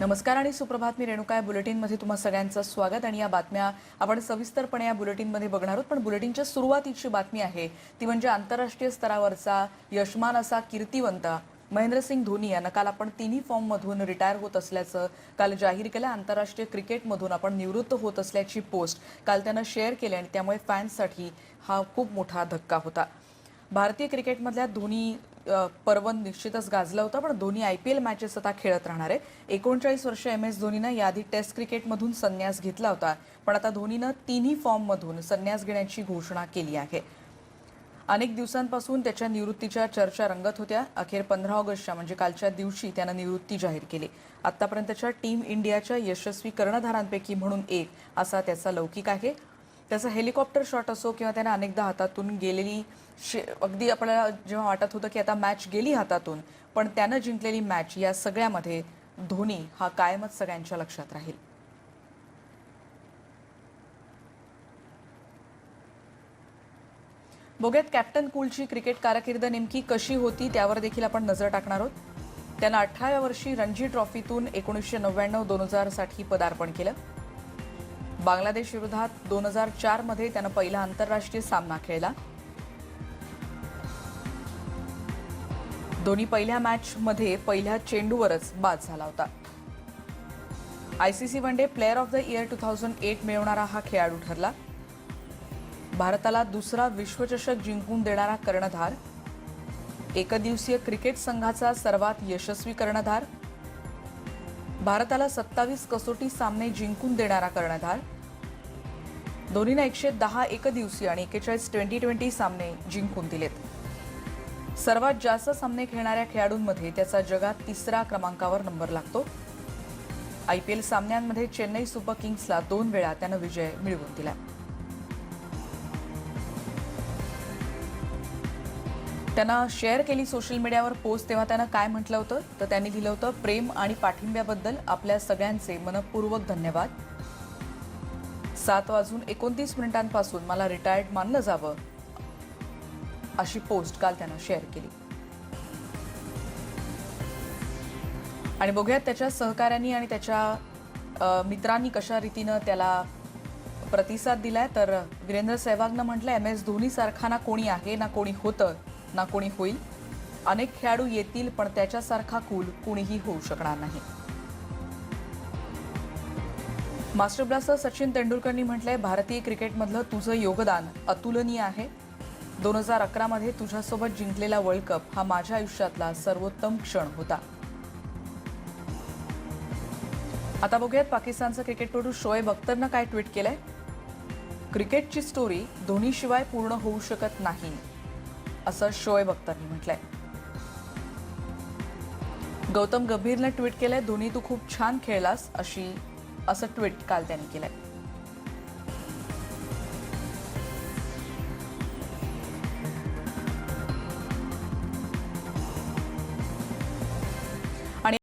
नमस्कार आणि सुप्रभात. मी रेणुका या बुलेटिनमध्ये तुम्हा सगळ्यांचं स्वागत आणि या बातम्या आपण सविस्तरपणे या बुलेटिनमध्ये बघणार आहोत. पण बुलेटिनच्या सुरुवातीची बातमी आहे. ती म्हणजे आंतरराष्ट्रीय स्तरावरचा यशमान असा कीर्तिवंत महेंद्रसिंग धोनी यानं काल आपण तिन्ही फॉर्ममधून रिटायर होत असल्याचं काल जाहीर केलं. आंतरराष्ट्रीय क्रिकेटमधून आपण निवृत्त होत असल्याची पोस्ट काल त्यानं शेअर केली आणि त्यामुळे फॅन्ससाठी हा खूप मोठा धक्का होता. भारतीय क्रिकेटमधल्या धोनी पर्व निश्चितच गाजलं होतं पण Dhoni I P L matches आता खेळत राहणार आहे. एकोणचाळीस वर्ष एम एस धोनीनं याआधी टेस्ट क्रिकेटमधून संन्यास घेतला होता पण आता धोनीनं तिन्ही फॉर्ममधून संन्यास घेण्याची घोषणा केली आहे. अनेक दिवसांपासून त्याच्या निवृत्तीच्या चर्चा रंगत होत्या. अखेर पंधरा ऑगस्टच्या म्हणजे कालच्या दिवशी त्यानं निवृत्ती जाहीर केली. आतापर्यंतच्या टीम इंडियाच्या यशस्वी कर्णधारांपैकी म्हणून एक असा त्याचा लौकिक आहे. त्याचा हेलिकॉप्टर शॉट असो किंवा त्याने अनेकदा हातातून गेलेली शे अगदी आपल्याला जेव्हा वाटत होतं की आता मॅच गेली हातातून पण त्यानं जिंकलेली मॅच या सगळ्यामध्ये धोनी हा कायमच सगळ्यांच्या लक्षात राहील. बघूयात कॅप्टन कूलची क्रिकेट कारकीर्द नेमकी कशी होती त्यावर देखील आपण नजर टाकणार आहोत. त्यानं अठराव्या वर्षी रणजी ट्रॉफीतून एकोणीसशे नव्याण्णव दोन हजारसाठी पदार्पण केलं. बांगलादेश विरोधात दोन हजार चारमध्ये त्यानं पहिला आंतरराष्ट्रीय सामना खेळला. दोन्ही पहिल्या मॅचमध्ये पहिल्या चेंडूवरच बाद झाला होता. ICC one day player of the year two thousand eight मिळवणारा हा खेळाडू ठरला. भारताला दुसरा विश्वचषक जिंकून देणारा कर्णधार. एकदिवसीय क्रिकेट संघाचा सर्वात यशस्वी कर्णधार. भारताला सत्तावीस कसोटी सामने जिंकून देणारा कर्णधार. धोनीनं एकशे दहा एकदिवसीय आणि एकेचाळीस ट्वेंटी ट्वेंटी सामने जिंकून दिलेत. सर्वात जास्त सामने खेळणाऱ्या खेळाडूंमध्ये त्याचा जगात तिसरा क्रमांकावर नंबर लागतो. आय पी एल सामन्यांमध्ये चेन्नई सुपर किंग्सला दोन वेळा त्यानं विजय मिळवून दिला. त्यानं शेअर केली सोशल मीडियावर पोस्ट तेव्हा त्यानं काय म्हटलं होतं? तर त्यांनी दिलं होतं प्रेम आणि पाठिंब्याबद्दल आपल्या सगळ्यांचे मनपूर्वक धन्यवाद. सात वाजून एकोणतीस मिनिटांपासून मला रिटायर्ड मानलं जावं अशी पोस्ट काल त्यानं शेअर केली. आणि बघूयात त्याच्या सहकाऱ्यांनी आणि त्याच्या मित्रांनी कशा रीतीनं त्याला प्रतिसाद दिलाय. तर वीरेंद्र सहवागनं म्हटलं एम एस धोनी सारखा ना कोणी आहे ना कोणी होतं ना कोणी होईल. अनेक खेळाडू येतील पण त्याच्यासारखा कूल कुणीही होऊ शकणार नाही. मास्टर ब्लास्टर सचिन तेंडुलकरनी म्हटलंय भारतीय क्रिकेटमधलं तुझं योगदान अतुलनीय आहे. दोन हजार अकरामध्ये तुझ्यासोबत जिंकलेला वर्ल्ड कप हा माझ्या आयुष्यातला सर्वोत्तम क्षण होता. आता बघूयात पाकिस्तानचा क्रिकेटपटू शोएब अख्तरनं काय ट्विट केलंय. क्रिकेटची स्टोरी धोनीशिवाय पूर्ण होऊ शकत नाही असं शोएब अख्तरनी म्हटलंय. गौतम गंभीरनं ट्विट केलंय धोनी तू खूप छान खेळलास अशी असं ट्विट काल त्यांनी केलं आहे